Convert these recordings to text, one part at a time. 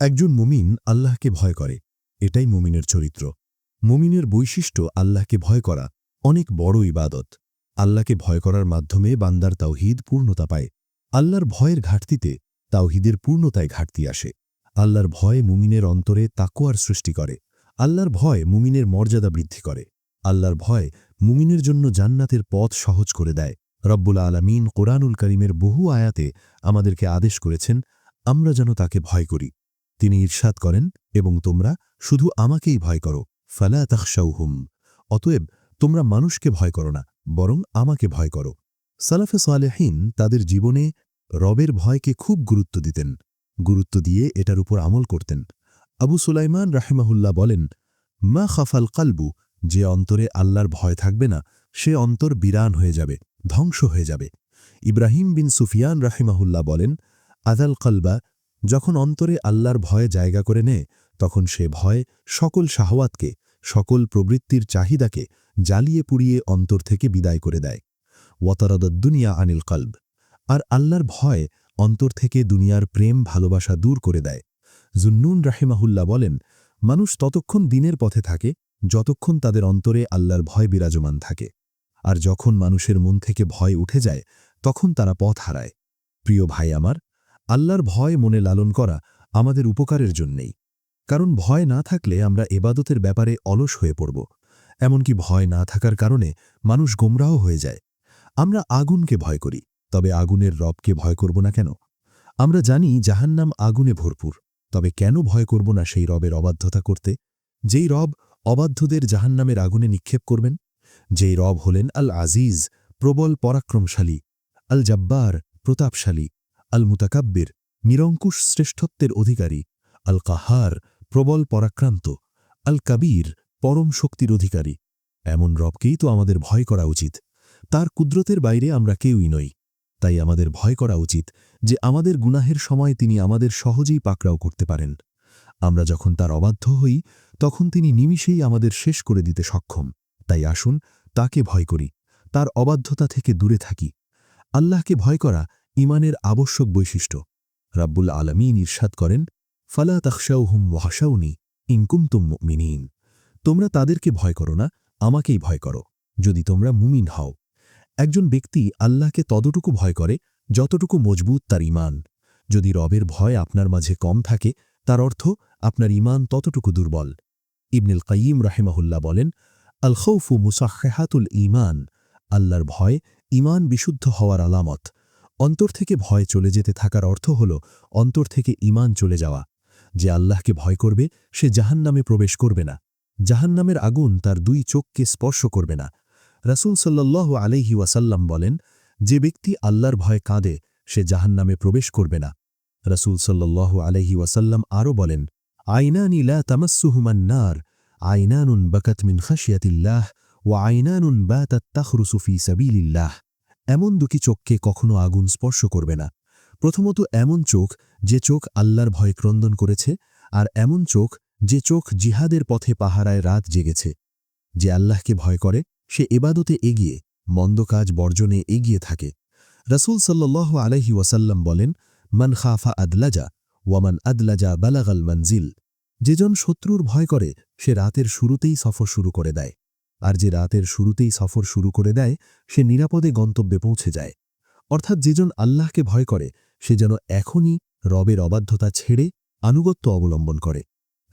একজন মুমিন আল্লাহকে ভয় করে, এটাই মুমিনের চরিত্র। মুমিনের বৈশিষ্ট্য আল্লাহকে ভয় করা, অনেক বড় ইবাদত। আল্লাহকে ভয় করার মাধ্যমে বান্দার তাওহিদ পূর্ণতা পায়। আল্লাহর ভয়ের ঘাটতিতে তাওহিদের পূর্ণতায় ঘাটতি আসে। আল্লাহর ভয় মুমিনের অন্তরে তাকোয়ার সৃষ্টি করে। আল্লাহর ভয় মুমিনের মর্যাদা বৃদ্ধি করে। আল্লাহর ভয় মুমিনের জন্য জান্নাতের পথ সহজ করে দেয়। রব্বুল আলমিন কোরআনুল করিমের বহু আয়াতে আমাদেরকে আদেশ করেছেন, আমরা যেন তাকে ভয় করি। তিনি ঈর্ষাদ করেন এবং তোমরা শুধু আমাকেই ভয় করো। ফালা তাহসাউহুম অতএব তোমরা মানুষকে ভয় করো না, বরং আমাকে ভয় করো। সালাফে সালেহীন তাদের জীবনে রবের ভয়কে খুব গুরুত্ব দিতেন। গুরুত্ব দিয়ে এটার উপর আমল করতেন। আবু সুলাইমান রাহেমাহুল্লাহ বলেন, মা খাফাল কালবু, যে অন্তরে আল্লাহর ভয় থাকবে না, সে অন্তর বিরান হয়ে যাবে, ধ্বংস হয়ে যাবে। ইব্রাহিম বিন সুফিয়ান রাহিমাহুল্লাহ বলেন আদাল কলবা যখন অন্তরে আল্লাহর ভয় জায়গা করে নেয়, তখন সে ভয় সকল শাহওয়াতকে, সকল প্রবৃত্তির চাহিদাকে জ্বালিয়ে পুড়িয়ে অন্তর থেকে বিদায় করে দেয়। ওয়াতারদুনিয়া আনিল কল্ব। আর আল্লাহর ভয় অন্তর থেকে দুনিয়ার প্রেম, ভালোবাসা দূর করে দেয়। জুন্নুন রাহিমাহুল্লাহ বলেন, মানুষ ততক্ষণ দিনের পথে থাকে, যতক্ষণ তাদের অন্তরে আল্লাহর ভয় বিরাজমান থাকে। আর যখন মানুষের মন থেকে ভয় উঠে যায়, তখন তারা পথ হারায়। প্রিয় ভাই আমার আল্লাহর ভয় মনে লালন করা আমাদের উপকারের জন্যেই। কারণ ভয় না থাকলে আমরা এবাদতের ব্যাপারে অলস হয়ে পড়ব। এমনকি ভয় না থাকার কারণে মানুষ গোমরাহ হয়ে যায়। আমরা আগুনকে ভয় করি, তবে আগুনের রবকে ভয় করব না কেন? আমরা জানি জাহান্নাম আগুনে ভরপুর, তবে কেন ভয় করব না সেই রবের অবাধ্যতা করতে? যেই রব অবাধ্যদের জাহান্নামের আগুনে নিক্ষেপ করবেন, যেই রব হলেন আল আজিজ প্রবল পরাক্রমশালী আল জব্বার প্রতাপশালী আল মুতাকাব্বির নিরঙ্কুশ শ্রেষ্ঠত্বের অধিকারী আল কাহার প্রবল পরাক্রান্ত আল কাবীর পরম শক্তির অধিকারী। এমন রবকেই তো আমাদের ভয় করা উচিত। তার কুদরতের বাইরে আমরা কেউই নই। তাই আমাদের ভয় করা উচিত যে আমাদের গুনাহের সময় তিনি আমাদের সহজেই পাকড়াও করতে পারেন। আমরা যখন তার অবাধ্য হই, তখন তিনি নিমিষেই আমাদের শেষ করে দিতে সক্ষম। তাই আসুন তাকে ভয় করি। তার অবাধ্যতা থেকে দূরে থাকি। আল্লাহকে ভয় করা ইমানের আবশ্যক বৈশিষ্ট্য। রাব্বুল আলমিন ঈর্ষাদ করেন, ফালা তাকশাউহুম ওয়াহাসাউনি ইনকুমতুম মিনীন তোমরা তাদেরকে ভয় করো না, আমাকেই ভয় করো, যদি তোমরা মুমিন হও। একজন ব্যক্তি আল্লাহকে ততটুকু ভয় করে, যতটুকু মজবুত তার ইমান যদি রবের ভয় আপনার মাঝে কম থাকে, তার অর্থ আপনার ইমান ততটুকু দুর্বল। ইবনুল কাইম রাহেমাহুল্লাহ বলেন আল খৌফু মুসাহেহাতুল ইমান আল্লাহর ভয় ইমান বিশুদ্ধ হওয়ার আলামত। অন্তর থেকে ভয় চলে যেতে থাকার অর্থ হল অন্তর থেকে ইমান চলে যাওয়া। যে আল্লাহকে ভয় করবে, সে জাহান্নামে প্রবেশ করবে না। জাহান্নামের আগুন তার দুই চোখকে স্পর্শ করবে না। রাসুল সাল্লাহ আলহি ওয়াসাল্লাম বলেন, যে ব্যক্তি আল্লাহর ভয় কাঁদে, সে জাহান্নামে প্রবেশ করবে না। রসুল সাল্লাহ আলহি ওয়াসাল্লাম আরও বলেন, আইনান ইলা তামাসুহুমান নার আইনানুন বকত মিন খাসিয়াতিল্লাহ ও আইনানুন বাতাত তাখরুসুফি সাবিলিল্লাহ। এমন দুটি চোখকে কখনো আগুন স্পর্শ করবে না। প্রথমত এমন চোখ যে চোখ আল্লাহর ভয় ক্রন্দন করেছে, আর এমন চোখ যে চোখ জিহাদের পথে পাহারায় রাত জেগেছে। যে আল্লাহকে ভয় করে, সে এবাদতে এগিয়ে, মন্দ কাজ বর্জনে এগিয়ে থাকে। রসুল সাল্লাহ আলহি ওয়াসাল্লাম বলেন, মান খাফা আদলাজা ওয়ামান আদলাজা বালাগাল মঞ্জিল যেজন শত্রুর ভয় করে, সে রাতের শুরুতেই সফর শুরু করে দেয়। আর যে রাতের শুরুতেই সফর শুরু করে দেয়, সে নিরাপদে গন্তব্যে পৌঁছে যায়। অর্থাৎ যেজন আল্লাহকে ভয় করে, সে যেন এখনই রবের অবাধ্যতা ছেড়ে আনুগত্য অবলম্বন করে।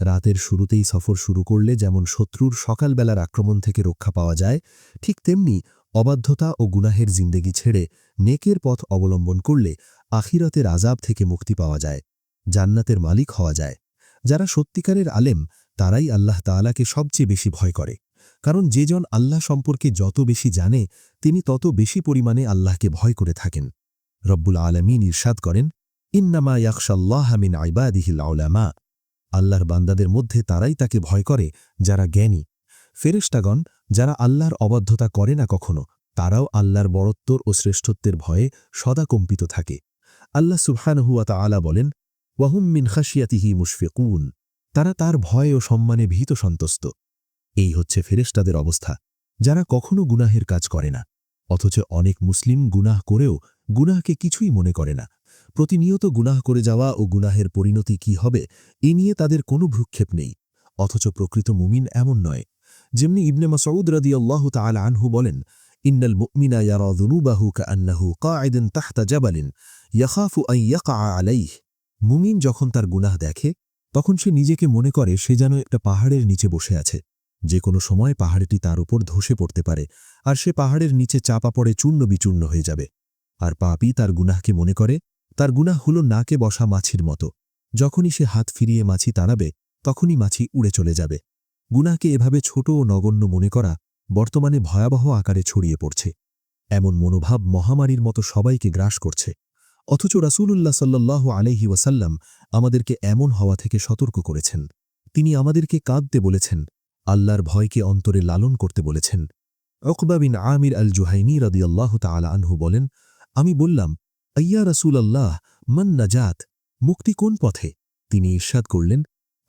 রাতের শুরুতেই সফর শুরু করলে যেমন শত্রুর সকালবেলার আক্রমণ থেকে রক্ষা পাওয়া যায়, ঠিক তেমনি অবাধ্যতা ও গুনাহের জিন্দেগি ছেড়ে নেকের পথ অবলম্বন করলে আখিরাতের আজাব থেকে মুক্তি পাওয়া যায়, জান্নাতের মালিক হওয়া যায়। যারা সত্যিকারের আলেম, তারাই আল্লাহ তালাকে সবচেয়ে বেশি ভয় করে। কারণ যে জন আল্লাহ সম্পর্কে যত বেশি জানে, তিনি তত বেশি পরিমাণে আল্লাহকে ভয় করে থাকেন। রব্বুল আলমিন ইরশাদ করেন, ইন্নামা ইয়াকশাল্লাহ মিন আইবাদিহিল আউলামা আল্লাহর বান্দাদের মধ্যে তারাই তাকে ভয় করে, যারা জ্ঞানী। ফেরেস্টাগণ যারা আল্লাহর অবাধ্যতা করে না কখনো, তারাও আল্লাহর বড়ত্বর ও শ্রেষ্ঠত্বের ভয়ে সদা কম্পিত থাকে। আল্লাহ সুবহানহুয়া আলা বলেন ওয়াহুম মিন খাসিয়াতিহি মুশফিকুন তারা তার ভয় ও সম্মানে ভীত সন্তস্ত এই হচ্ছে ফেরেস্তাদের অবস্থা। যারা কখনো গুনাহের কাজ করে না, অথচ অনেক মুসলিম গুনাহ করেও গুনাহকে কিছুই মনে করে না। প্রতিনিয়ত গুনাহ করে যাওয়া ও গুনাহের পরিণতি কি হবে, এ নিয়ে তাদের কোনো ভ্রুক্ষেপ নেই। অথচ প্রকৃত মুমিন এমন নয়। যেমনি ইবনে মাসউদ রাদিয়াল্লাহ তাআলা আনহু বলেন, ইন্নাল মুমিনা ইয়ারা যুনুবাহু কাআন্নাহু কাঈদুন তাহতা জাবালিন ইয়াখাফু আন ইয়াকা আলাইহ। মুমিন যখন তার গুনাহ দেখে, তখন সে নিজেকে মনে করে সে যেন একটা পাহাড়ের নিচে বসে আছে। যে কোনো সময় পাহাড়টি তার উপর ধসে পড়তে পারে, আর সে পাহাড়ের নিচে চাপা পড়ে চূর্ণ বিচূর্ণ হয়ে যাবে। আর পাপি তার গুনাহকে মনে করে, তার গুনাহ হল নাকে বসা মাছির মতো। যখনই সে হাত ফিরিয়ে মাছি তাড়াবে, তখনই মাছি উড়ে চলে যাবে। গুনাহকে এভাবে ছোট ও নগণ্য মনে করা বর্তমানে ভয়াবহ আকারে ছড়িয়ে পড়ছে। এমন মনোভাব মহামারীর মতো সবাইকে গ্রাস করছে। অথচ রাসূলুল্লাহ সাল্লাহ আলহি ওয়াসাল্লাম আমাদেরকে এমন হওয়া থেকে সতর্ক করেছেন। তিনি আমাদেরকে কাঁদতে বলেছেন আল্লাহর ভয়কে অন্তরে লালন করতে বলেছেন। অকবা বিন আমির আল জুহাইনি রদিয়াল্লাহ তালা আনহু বলেন, আমি বললাম, আইয়া রসুল আল্লাহ মন নাজাত, মুক্তি কোন পথে? তিনি ঈর্ষাদ করলেন,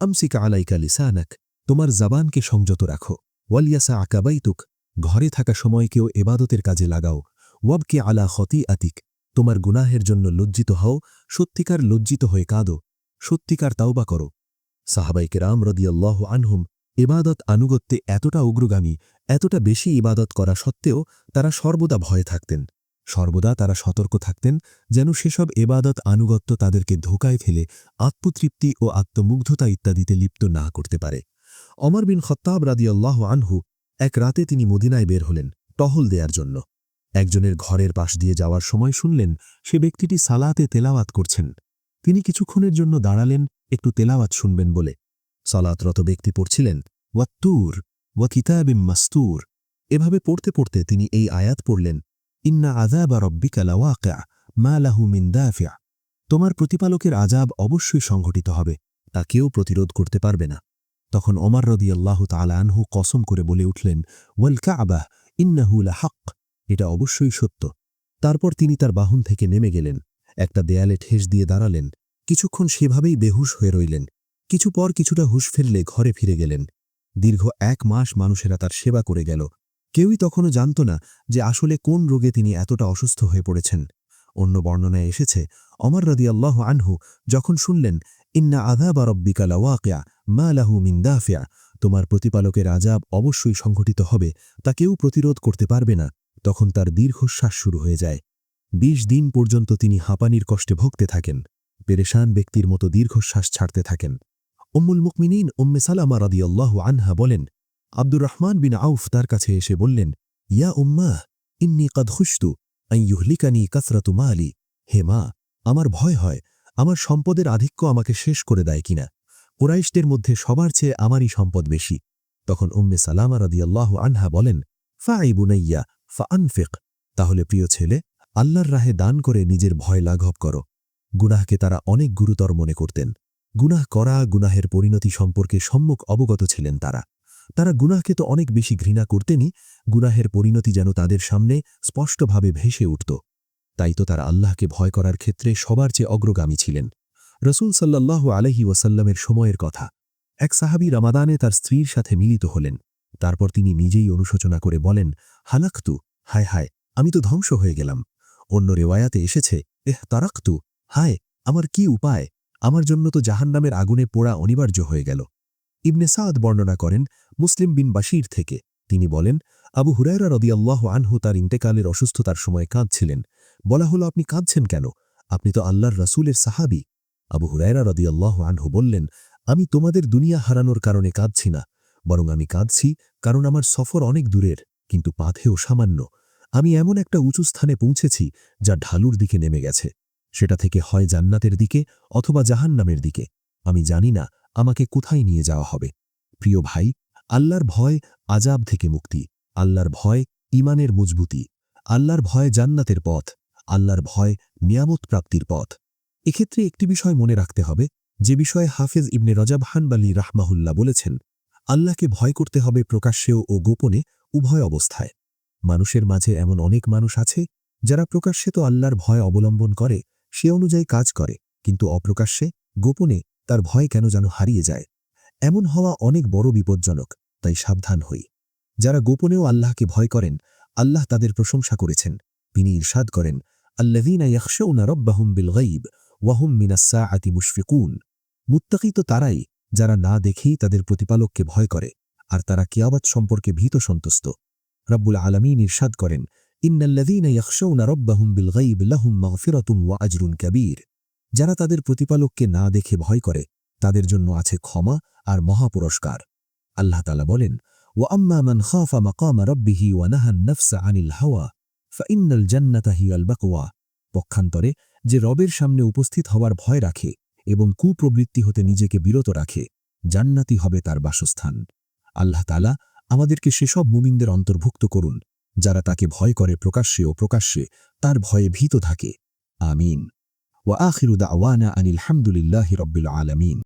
আমসিকা আলাইকা লিসানাক, তোমার জাবানকে সংযত রাখো। ওয়ালিয়াসা আকাবাইতুক, ঘরে থাকা সময়কেও এবাদতের কাজে লাগাও। ওয়াবকে আলা খতি আতিক তোমার গুনাহের জন্য লজ্জিত হও, সত্যিকার লজ্জিত হয়ে কাঁদো, সত্যিকার তাওবা করো। সাহাবাইকে রাম রদিয়াল্লাহ আনহুম এবাদত আনুগত্যে এতটা উগ্রগামী, এতটা বেশি ইবাদত করা সত্ত্বেও তারা সর্বদা ভয়ে থাকতেন। সর্বদা তারা সতর্ক থাকতেন যেন সেসব এবাদত আনুগত্য তাদেরকে ধোকায় ফেলে, আত্মতৃপ্তি ও আত্মমুগ্ধতা ইত্যাদিতে লিপ্ত না করতে পারে। অমর বিন খত্তাব রাদিয়াল্লাহ আনহু এক রাতে তিনি মদিনায় বের হলেন টহল দেয়ার জন্য। একজনের ঘরের পাশ দিয়ে যাওয়ার সময় শুনলেন সে ব্যক্তিটি সালাতে তেলাওয়াত করছেন। তিনি কিছুক্ষণের জন্য দাঁড়ালেন, একটু তেলাওয়াত শুনবেন বলে। সালাতরত ব্যক্তি পড়ছিলেন, ওয়াত্তুর ওয়া কিতাবিম মাস্তুর। এভাবে পড়তে পড়তে তিনি এই আয়াত পড়লেন, ইন্না আজাবা রব্বিকা লাওয়াকা মা লাহু মিন দাফিয়া তোমার প্রতিপালকের আজাব অবশ্যই সংঘটিত হবে, তা কেউ প্রতিরোধ করতে পারবে না। তখন অমর রদিয়াল্লাহ তালা আনহু কসম করে বলে উঠলেন, ওয়াল কাবাহ ইন্নাহু হক এটা অবশ্যই সত্য। তারপর তিনি তার বাহন থেকে নেমে গেলেন, একটা দেয়ালে ঠেস দিয়ে দাঁড়ালেন, কিছুক্ষণ সেভাবেই বেহুশ হয়ে রইলেন। কিছু পর কিছুটা হুশ ফেললে ঘরে ফিরে গেলেন। দীর্ঘ এক মাস মানুষেরা তার সেবা করে গেল। কেউই তখনও জানত না যে আসলে কোন রোগে তিনি এতটা অসুস্থ হয়ে পড়েছেন। অন্য বর্ণনায় এসেছে, অমর রদিয়াল্লাহ আনহু যখন শুনলেন, ইন্না আধা বা রব্বিকা লাওয়াকিয়া মা লাহু মিন্দাফিয়া তোমার প্রতিপালকের আজাব অবশ্যই সংঘটিত হবে, তা কেউ প্রতিরোধ করতে পারবে না, তখন তার দীর্ঘশ্বাস শুরু হয়ে যায়। বিশ দিন পর্যন্ত তিনি হাঁপানির কষ্টে ভুগতে থাকেন, পেরেশান ব্যক্তির মতো দীর্ঘশ্বাস ছাড়তে থাকেন। উম্মুল মুকমিনীন উম্মে সালামা রাদিয়াল্লাহু আনহা বলেন আব্দুর রহমান বিন আউফ তার কাছে এসে বললেন, ইয়া উম্মাহ ইন্নি কদ খুশতু আই ইউহলিকানি কাসরাতু মালি। হে মা, আমার ভয় হয়, আমার সম্পদের আধিক্য আমাকে শেষ করে দেয় কিনা। কুরাইশদের মধ্যে সবার চেয়ে আমারই সম্পদ বেশি। তখন উম্মে সালামা রাদিয়াল্লাহু আনহা বলেন ফা বুনাইয়া ফা আনফিক তাহলে প্রিয় ছেলে, আল্লাহর রাহে দান করে নিজের ভয় লাঘব করো। গুনাহকে তারা অনেক গুরুতর মনে করতেন। গুনাহ করা, গুনাহের পরিণতি সম্পর্কে সম্মুখ অবগত ছিলেন তারা। তারা গুনাহকে তো অনেক বেশি ঘৃণা করতেনই, গুনাহের পরিণতি যেন তাদের সামনে স্পষ্টভাবে ভেসে উঠত। তাই তো তারা আল্লাহকে ভয় করার ক্ষেত্রে সবার চেয়ে অগ্রগামী ছিলেন। রসুল সাল্লাহ আলহি ওয়াসাল্লামের সময়ের কথা। এক সাহাবি রামাদানে তার স্ত্রীর সাথে মিলিত হলেন। তারপর তিনি নিজেই অনুশোচনা করে বলেন, হালাক্তু, হায় হায়, আমি তো ধ্বংস হয়ে গেলাম। অন্য রেওয়ায়াতে এসেছে, এহ তারাক্তু, হায়, আমার কি উপায়? আমার জন্য তো জাহান্নামের আগুনে পোড়া অনিবার্য হয়ে গেল। ইবনে সাদ বর্ণনা করেন মুসলিম বিন বাশির থেকে। তিনি বলেন, আবু হুরায়রা রদিয়াল্লাহ আনহু তার ইন্তেকালের অসুস্থতার সময় কাঁদছিলেন। বলা হলো, আপনি কাঁদছেন কেন? আপনি তো আল্লাহর রাসূলের সাহাবি। আবু হুরায়রা রদিয়াল্লাহ আনহু বললেন, আমি তোমাদের দুনিয়া হারানোর কারণে কাঁদছি না, বরং আমি কাঁদছি কারণ আমার সফর অনেক দূরের, কিন্তু পাথেও সামান্য। আমি এমন একটা উঁচু স্থানে পৌঁছেছি যা ঢালুর দিকে নেমে গেছে। সেটা থেকে হয় জান্নাতের দিকে অথবা জাহান্নামের দিকে। আমি জানি না আমাকে কোথায় নিয়ে যাওয়া হবে। প্রিয় ভাই, আল্লাহর ভয় আজাব থেকে মুক্তি, আল্লাহর ভয় ইমানের মজবুতি, আল্লাহর ভয় জান্নাতের পথ, আল্লাহর ভয় নিয়ামত প্রাপ্তির পথ। এক্ষেত্রে একটি বিষয় মনে রাখতে হবে, যে বিষয়ে হাফেজ ইবনে রজাব হানবালি রাহমাহুল্লাহ বলেছেন, আল্লাহকে ভয় করতে হবে প্রকাশ্যেও ও গোপনে উভয় অবস্থায়। মানুষের মাঝে এমন অনেক মানুষ আছে, যারা প্রকাশ্যে তো আল্লাহর ভয় অবলম্বন করে সে অনুযায়ী কাজ করে, কিন্তু অপ্রকাশ্যে, গোপনে তার ভয় কেন যেন হারিয়ে যায়। এমন হওয়া অনেক বড় বিপজ্জনক, তাই সাবধান হই। যারা গোপনেও আল্লাহকে ভয় করেন, আল্লাহ তাদের প্রশংসা করেছেন। তিনি ইরশাদ করেন আল্লাদিনা মুত্তাকি তো তারাই, যারা না দেখেই তাদের প্রতিপালককে ভয় করে, আর তারা কিয়াবত সম্পর্কে ভীত সন্তুষ্ট। রব্বুল আলমিন ইরশাদ করেন ইন্নাল্লাযীনা ইয়াখশাউনা রাব্বাহুম বিল গায়ব লাহুম মাগফিরাতুন ওয়া আজরুন কাবীর যারা তাদের প্রতিপালককে না দেখে ভয় করে, তাদের জন্য আছে ক্ষমা আর মহাপুরস্কার। আল্লাহ তাআলা বলেন ওয়া আম্মা মান খাফা মাকামা রাব্বিহি ওয়া নাহান নাফসা আনিল হাওয়া হিয়াল বাকওয়া। পক্ষান্তরে, যে রবের সামনে উপস্থিত হওয়ার ভয় রাখে এবং কুপ্রবৃত্তি হতে নিজেকে বিরত রাখে জান্নাতি হবে তার বাসস্থান। আল্লাহ তালা আমাদেরকে সেসব মুমিনদের অন্তর্ভুক্ত করুন যারা তাকে ভয় করে প্রকাশ্যে ও প্রকাশ্যে, তার ভয়ে ভীত থাকে। আমিন। ওয়া আখিরুদা দাওয়ানা আনিল হামদুলিল্লাহ রব্বিল আলামিন।